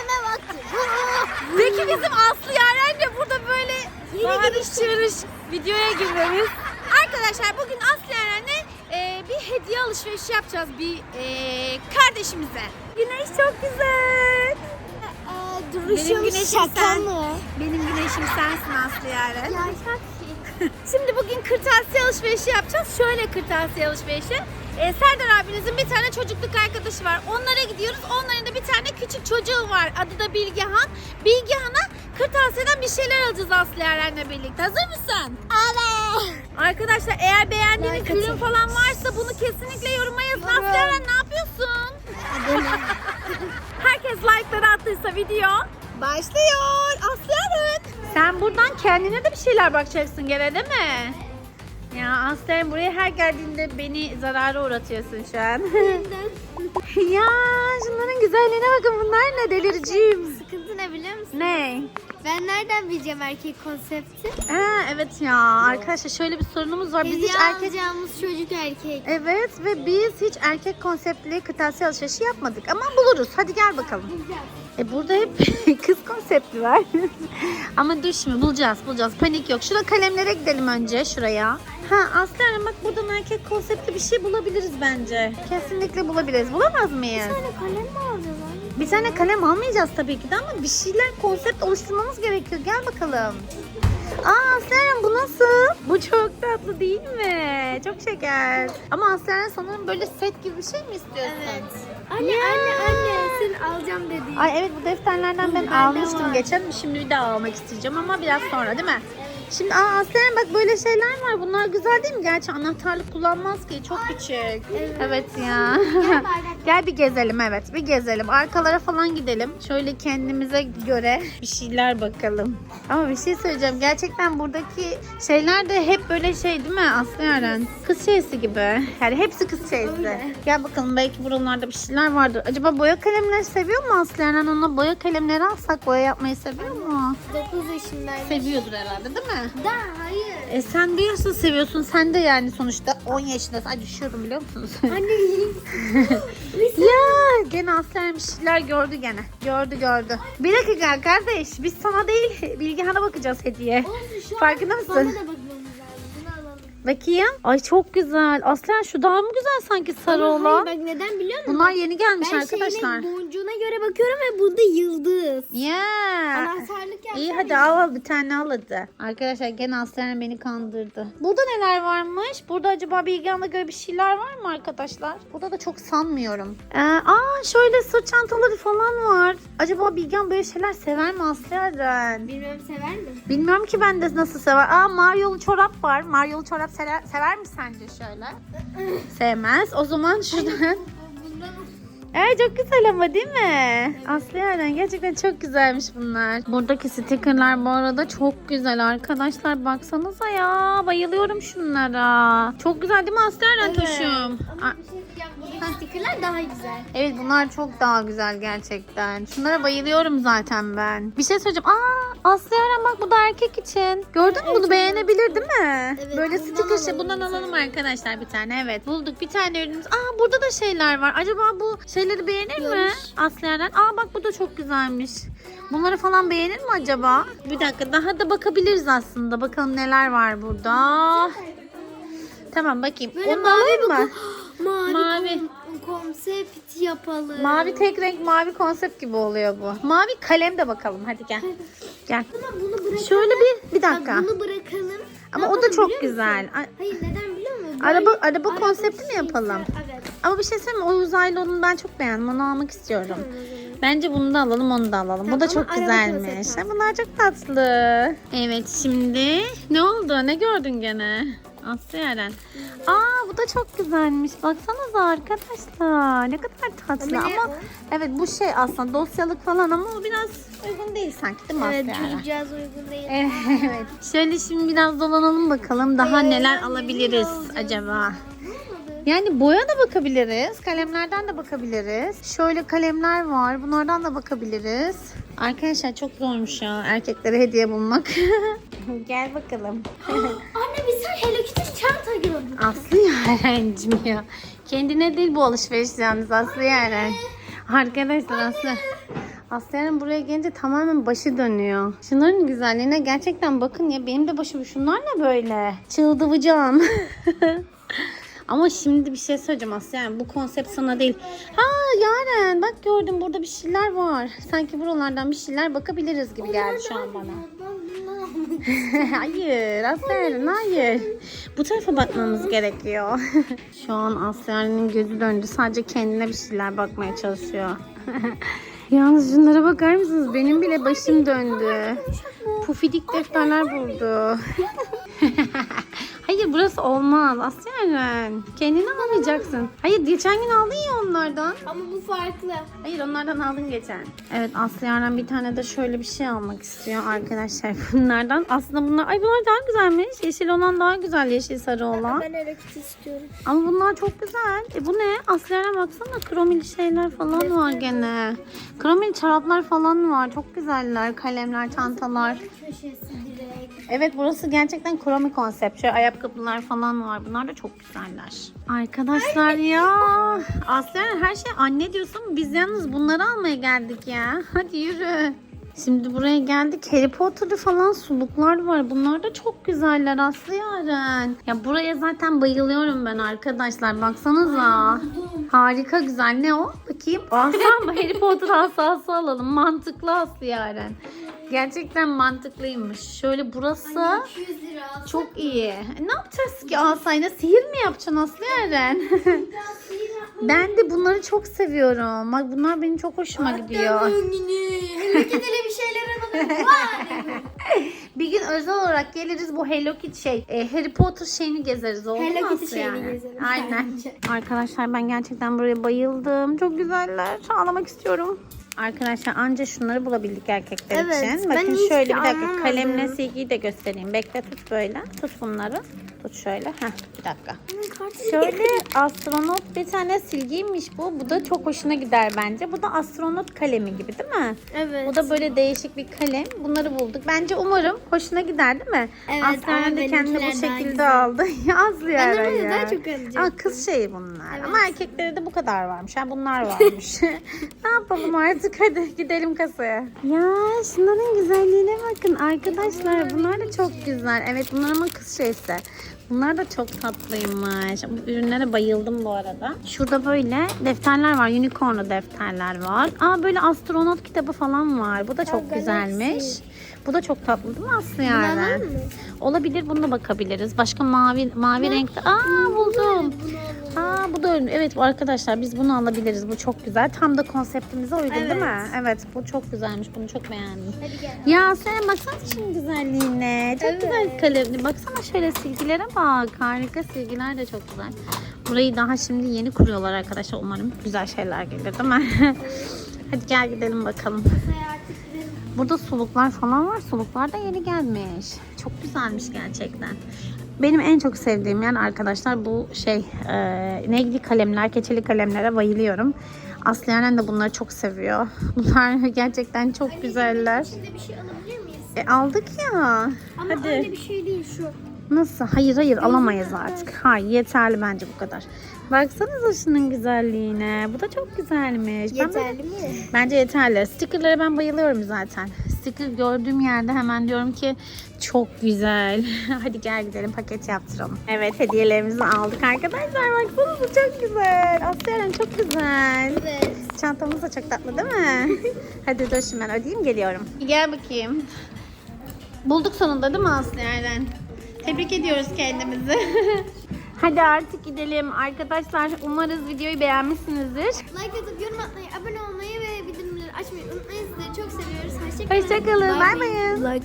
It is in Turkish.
Kırtına baktı. Peki bizim Aslı Yaren de burada böyle bağırış çığırış videoya girmemiz. Arkadaşlar bugün Aslı Yaren'le e, bir hediye alışverişi yapacağız bir e, kardeşimize. Güneş çok güzel. Ee, Benim duruşum güneşim şaka sen. mı? Benim güneşim sensin Aslı Yaren. Ya şaka. Şimdi bugün kırtasiye alışverişi yapacağız. Şöyle kırtasiye alışverişi. Ee, Serdar abinizin bir tane çocukluk arkadaşı var. Onlara gidiyoruz. Onların da bir tane küçük çocuğu var. Adı da Bilgehan. Bilgehan'a kırtasiyeden bir şeyler alacağız Aslı Yaren'le birlikte. Hazır mısın? Evet. Arkadaşlar eğer beğendiğiniz Like ürün atın. falan varsa bunu kesinlikle yoruma yazın. Yorum. Aslı Yaren ne yapıyorsun? Herkes like'ları attıysa video başlıyor. Aslı Yaren. Sen buradan kendine de bir şeyler bakacaksın gene değil mi? Ya Aslen buraya her geldiğinde beni zarara uğratıyorsun şu an. ya şunların güzelliğine bakın bunlar ne delireceğim. Sıkıntı ne biliyor musun? Ne? Ben nereden bileceğim erkek konsepti? Ha, evet ya arkadaşlar şöyle bir sorunumuz var. Biz hiç Hediye erkek alacağımız çocuk erkek. Evet ve biz hiç erkek konseptli kırtasiye alışverişi yapmadık ama buluruz. Hadi gel bakalım. E burada hep kız konseptli var. ama dur şimdi bulacağız bulacağız. Panik yok. Şurada kalemlere gidelim önce şuraya. Ha Aslı Hanım bak buradan erkek konseptli bir şey bulabiliriz bence. Kesinlikle bulabiliriz. Bulamaz mıyız? Bir tane kalem mi alacağız anne? Bir tane kalem almayacağız tabii ki de ama bir şeyler konsept oluşturmamız gerekiyor. Gel bakalım. Aa Aslen bu nasıl? Bu çok tatlı değil mi? Çok şeker. Ama Aslen sanırım böyle set gibi bir şey mi istiyorsun? Evet. Anne anne anne sen alacağım dedi. Ay evet bu defterlerden ben almıştım var. geçen. Şimdi bir daha almak isteyeceğim ama biraz sonra değil mi? Şimdi aa Aslen bak böyle şeyler var. Bunlar güzel değil mi? Gerçi anahtarlık kullanmaz ki. Çok küçük. Evet, ya. Gel bir gezelim evet. Bir gezelim. Arkalara falan gidelim. Şöyle kendimize göre bir şeyler bakalım. Ama bir şey söyleyeceğim. Gerçekten buradaki şeyler de hep böyle şey değil mi Aslı Yaren? Kız şeysi gibi. Yani hepsi kız şeysi. Öyle. Gel bakalım belki buralarda bir şeyler vardır. Acaba boya kalemleri seviyor mu Aslı Yaren? Ona boya kalemleri alsak boya yapmayı seviyor mu? 9 yaşındayım. Seviyordur herhalde değil mi? Da hayır. E sen de seviyorsun? Sen de yani sonuçta 10 yaşındasın. Ay düşüyorum biliyor musunuz? Anne. ya gene Aslen bir şeyler gördü gene. Gördü gördü. Bir dakika kardeş biz sana değil Bilgehan'a bakacağız hediye. Olsun şu Farkında an mısın? Bana da alalım. Bakayım. Ay çok güzel. Aslen şu daha mı güzel sanki sarı Ama olan? hayır, bak neden biliyor musun? Bunlar yeni gelmiş ben arkadaşlar. şeyine boncuğuna göre bakıyorum ve burada yıldız. Yeah. Anahtarlık yapsam İyi hadi al al bir tane al hadi. Arkadaşlar gene Aslen beni kandırdı. Burada neler varmış? Burada acaba Bilgehan'a göre bir şeyler var mı arkadaşlar? Burada da çok sanmıyorum. Ee, aa şöyle sırt çantaları falan var. Acaba Bilgehan böyle şeyler sever mi Aslen? Bilmem sever mi? Bilmiyorum ki ben de nasıl sever. Aa Mario'lu çorap var. Mario'lu çorap sever, sever mi sence şöyle? Sevmez. O zaman şuradan... Ay çok güzel ama değil mi? Aslı yerden gerçekten çok güzelmiş bunlar. Buradaki stikerler bu arada çok güzel arkadaşlar. Baksanıza ya. Bayılıyorum şunlara. Çok güzel değil mi Aslı yerden bir şey. Buradaki stickerlar daha güzel. Evet bunlar çok daha güzel gerçekten. Şunlara bayılıyorum zaten ben. Bir şey söyleyeceğim. Aa Aslı Yaren bak bu da erkek için. Gördün mü bunu beğenebilir değil mi? Evet, Böyle bundan sticker şey alalım bundan alalım arkadaşlar bir tane. Evet bulduk bir tane ürünümüz. Aa burada da şeyler var. Acaba bu şeyleri beğenir mi. Aslı Yaren? Aa bak bu da çok güzelmiş. Bunları falan beğenir mi acaba? Bir dakika daha da bakabiliriz aslında. Bakalım neler var burada. Tamam bakayım. Böyle Onu mavi alayım mı? Mavi, Mavi. Kon- konsept yapalım. Mavi tek renk mavi konsept gibi oluyor bu. Mavi kalem de bakalım hadi gel. Gel. Ama bunu bırakalım. Şöyle bir bir dakika. Bak bunu bırakalım. Ama o da çok güzel. musun? Hayır neden biliyor musun? Araba- Böyle araba konsepti mi yapalım? Evet. Ama bir şey söyleyeyim? O uzaylı onu ben çok beğendim. Onu almak istiyorum. Bence bunu da alalım, onu da alalım. Tamam, bu da çok araba güzelmiş. bunlar çok tatlı. Evet şimdi ne oldu? Ne gördün gene? Aslı Yaren. Aa bu da çok güzelmiş. Baksanıza arkadaşlar. Ne kadar tatlı Ama ama evet bu şey aslında dosyalık falan ama o biraz uygun değil sanki değil mi Evet Aslı çocukcağız uygun değil. Evet. Şöyle şimdi biraz dolanalım bakalım. Daha Ee, neler ne alabiliriz acaba? Yani boya da bakabiliriz. Kalemlerden de bakabiliriz. Şöyle kalemler var. Bunlardan da bakabiliriz. Arkadaşlar çok zormuş ya erkeklere hediye bulmak. Gel bakalım. Anne biz sen Hello Kitty çanta gördük. Aslı Yaren'cim ya. Kendine değil bu alışveriş yalnız Aslı Yaren. Arkadaşlar Aslı. Aslı'nın buraya gelince tamamen başı dönüyor. Şunların güzelliğine gerçekten bakın ya. Benim de başım şunlar ne böyle? Çıldıracağım. Ama şimdi bir şey söyleyeceğim Aslı yani bu konsept sana değil. Ha Yaren bak gördüm burada bir şeyler var. Sanki buralardan bir şeyler bakabiliriz gibi geldi şu an bana. hayır Asya'nın hayır. Bu tarafa bakmamız gerekiyor. Şu an Asya'nın gözü döndü. Sadece kendine bir şeyler bakmaya çalışıyor. Yalnız şunlara bakar mısınız? Benim bile başım döndü. Pufidik defterler buldu. Hayır burası olmaz Asya'nın. Kendini almayacaksın. Hayır geçen gün aldın ya onlardan. Ama bu farklı. Hayır onlardan aldın geçen. Evet Aslı Yaren bir tane de şöyle bir şey almak istiyor arkadaşlar bunlardan. Aslında bunlar ay bunlar daha güzelmiş. Yeşil olan daha güzel yeşil sarı olan. Ben hareket istiyorum. Ama bunlar çok güzel. E bu ne? Aslı Yaren baksana kromili şeyler falan var gene. Kromili çoraplar falan var. Çok güzeller. Kalemler, çantalar. Köşesi. Evet burası gerçekten kromi konsept. Şöyle ayakkabılar falan var. Bunlar da çok güzeller. Arkadaşlar ya. Aslen her şey anne diyorsun. Biz yalnız bunları almaya geldik ya. Hadi yürü. Şimdi buraya geldik. Harry Potter'lı falan suluklar var. Bunlar da çok güzeller Aslı Yaren. Ya buraya zaten bayılıyorum ben arkadaşlar. Baksanıza. Harika güzel. Ne o? Bakayım. Aslan mı? Harry Potter asası alalım. Mantıklı Aslı Yaren. Gerçekten mantıklıymış. Şöyle burası 200 lira. çok iyi. E, Ne yapacağız ki asayla? Sihir mi yapacaksın Aslı Yaren? ben de bunları çok seviyorum. Bak bunlar benim çok hoşuma gidiyor. Hello Kitty'li bir şeyler alalım. Vay. Bir gün özel olarak geliriz bu Hello Kitty şey, e, Harry Potter şeyini gezeriz oldu Hello Kitty Aslı şeyini yani? gezelim Aynen. bence. Arkadaşlar ben gerçekten buraya bayıldım. Çok güzeller. Ağlamak istiyorum. Arkadaşlar anca şunları bulabildik erkekler Evet, için. Bakın şöyle bir dakika anlamadım. kalemle silgiyi de göstereyim. Bekle tut böyle. Tut bunları. Tut şöyle. Heh, bir dakika. Şöyle astronot bir tane silgiymiş bu. Bu da çok hoşuna gider bence. Bu da astronot kalemi gibi değil mi? Evet. Bu da böyle değişik bir kalem. Bunları bulduk. Bence umarım hoşuna gider değil mi? Evet, Aslan ama da kendine bu şekilde aldı. Yazlı Ben yani. ama daha çok alacağım. Aa, kız şeyi bunlar. Evet. Ama erkeklere de bu kadar varmış. Ha, bunlar varmış. ne yapalım artık hadi gidelim kasaya. Ya şunların güzelliğine bakın arkadaşlar. Bunlar da çok güzel. Evet bunlar ama kız şeysi. Bunlar da çok tatlıymış. Bu ürünlere bayıldım bu arada. Şurada böyle defterler var. Unicornlu defterler var. Aa böyle astronot kitabı falan var. Bu da çok güzelmiş. Bu da çok tatlı değil mi Aslı Bunlar yani? mı? Olabilir bunu da bakabiliriz. Başka mavi mavi renkte. Aa buldum. Aa bu da öyle. Evet bu arkadaşlar biz bunu alabiliriz. Bu çok güzel. Tam da konseptimize uygun değil mi? Evet. Evet bu çok güzelmiş. Bunu çok beğendim. Hadi gel. Ya sen baksana şunun güzelliğine. Çok Evet. güzel kalemli. Baksana şöyle silgilere bak. Harika silgiler de çok güzel. Burayı daha şimdi yeni kuruyorlar arkadaşlar. Umarım güzel şeyler gelir değil mi? Hadi gel gidelim bakalım. Gidelim. Burada suluklar falan var. Suluklar da yeni gelmiş. Çok güzelmiş gerçekten. Benim en çok sevdiğim yer arkadaşlar bu şey e, negli kalemler, keçeli kalemlere bayılıyorum. Aslı Yaren de bunları çok seviyor. Bunlar gerçekten çok güzeller. İçinde bir şey alabilir miyiz? E aldık ya. Ama Hadi. öyle bir şey değil şu. Nasıl? Hayır hayır alamayız artık. Hayır yeterli bence bu kadar. Baksanıza şunun güzelliğine. Bu da çok güzelmiş. Ben Yeterli mi? Bence yeterli. Stickerlara ben bayılıyorum zaten. Sticker gördüğüm yerde hemen diyorum ki çok güzel. Hadi gel gidelim paket yaptıralım. Evet hediyelerimizi aldık arkadaşlar. Baksanıza çok güzel. Asya çok güzel. Evet. Çantamız da çok tatlı değil mi? Hadi dur şimdi ben ödeyeyim geliyorum. Gel bakayım. Bulduk sonunda değil mi Aslı Eren? Tebrik ediyoruz kendimizi. Hadi artık gidelim. Arkadaşlar umarız videoyu beğenmişsinizdir. Like atıp yorum atmayı, abone olmayı ve bildirimleri açmayı unutmayın. Sizleri çok seviyoruz. Hoşçakalın. Hoşçakalın. Bay bay. Like